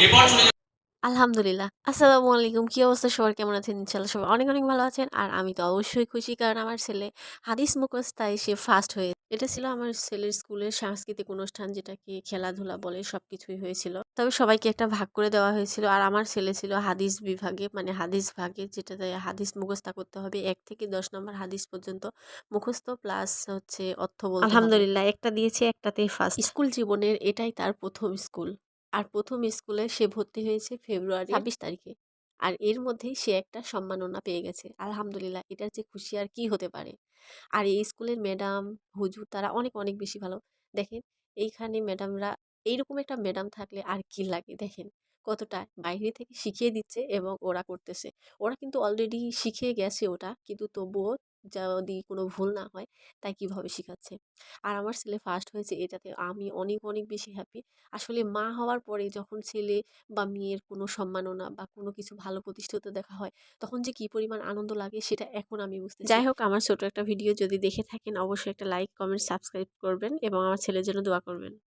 চলে আলহামদুলিল্লাহ। আসসালামু আলাইকুম। কি অবস্থা? সবার কেমন আছেন? ইনশাল্লাহ সবাই অনেক অনেক ভালো আছেন। আর আমি তো অবশ্যই খুশি কারণ আমার ছেলে হাদিস মুখস্তায় সে ফার্স্ট হয়ে এটা ছিল আমার ছেলের স্কুলের সাংস্কৃতিক অনুষ্ঠান যেটাকে খেলাধুলা বলে সব কিছুই হয়েছিল। তবে সবাইকে একটা ভাগ করে দেওয়া হয়েছিল। আর আমার ছেলে ছিল হাদিস বিভাগে মানে হাদিস ভাগে যেটাতে হাদিস মুখস্থা করতে হবে এক থেকে দশ নম্বর হাদিস পর্যন্ত মুখস্থ প্লাস হচ্ছে অর্থ আলহামদুলিল্লাহ একটা দিয়েছে একটাতেই ফার্স্ট স্কুল জীবনের এটাই তার প্রথম স্কুল। আর প্রথম স্কুলে সে ভর্তি হয়েছে ফেব্রুয়ারি ছাব্বিশ তারিখে। আর এর মধ্যেই সে একটা সম্মাননা পেয়ে গেছে। আলহামদুলিল্লাহ এটার যে খুশি আর কি হতে পারে। আর এই স্কুলের ম্যাডাম হুজুর তারা অনেক অনেক বেশি ভালো। দেখেন এইখানে ম্যাডামরা এইরকম একটা ম্যাডাম থাকলে আর কি লাগে? দেখেন কতটা বাইরে থেকে শিখিয়ে দিচ্ছে এবং ওরা করতেছে। ওরা কিন্তু অলরেডি শিখে গেছে ওটা কিন্তু তবুও যদি কোনো ভুল না হয় তাই কীভাবে শেখাচ্ছে? আর আমার ছেলে ফার্স্ট হয়েছে এটাতে আমি অনেক অনেক বেশি হ্যাপি আসলে মা হওয়ার পরে যখন ছেলে বা মেয়ের কোনো সম্মাননা বা কোনো কিছু ভালো প্রতিষ্ঠিত দেখা হয় তখন যে কী পরিমাণ আনন্দ লাগে সেটা এখন আমি বুঝতে যাই হোক আমার ছোট একটা ভিডিও যদি দেখে থাকেন অবশ্যই একটা লাইক কমেন্ট সাবস্ক্রাইব করবেন এবং আমার ছেলের জন্য দোয়া করবেন।